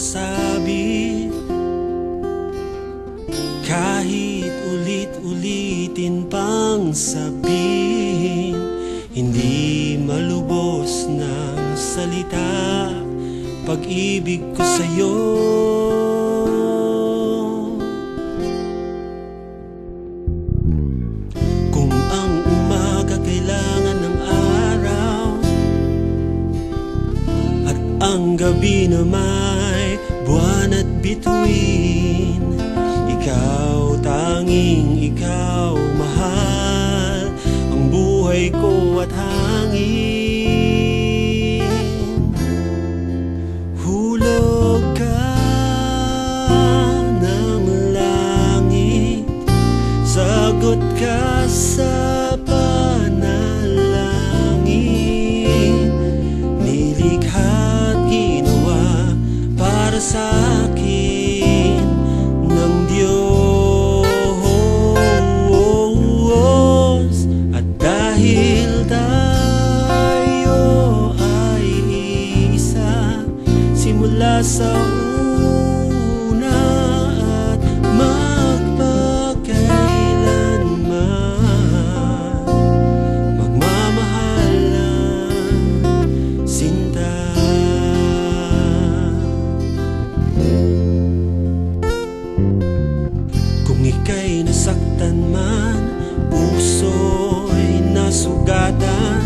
nasabi? Kahit ulit-ulitin pang sabihin Hindi malubos ng salita. Pag-ibig ko sa'yo ang gabi na may buwan at bituin. Ikaw, tanging ikaw, mahal. Ang buhay ko at hangin Simula sa una at magpakailanman. Magmamahal ng sinta. Kung ika'y nasaktan man Puso'y nasugatan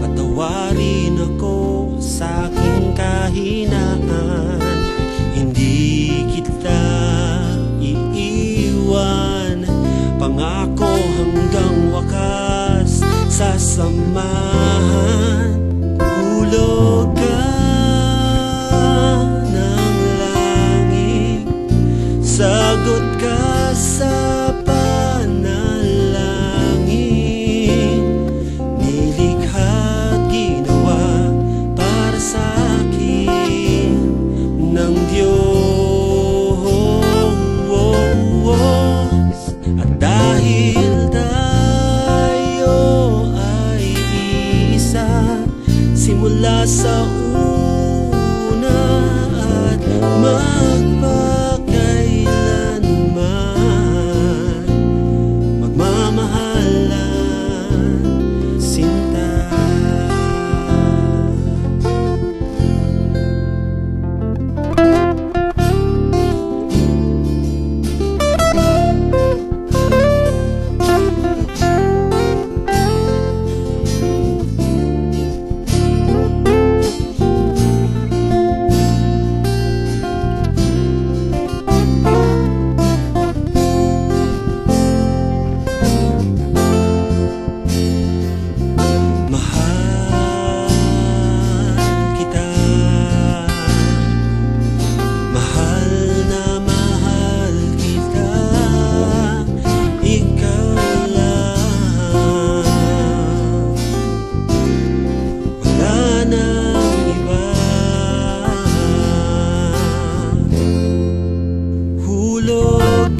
Patawarin ako Sasamahan Hulog ka ng Sagot ka Simula sa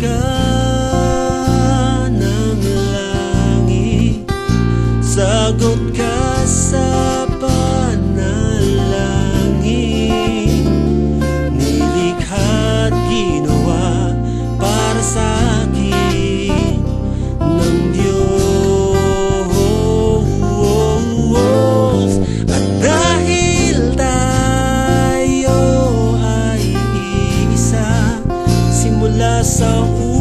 ka ng langit. Sagot ka sa Oh.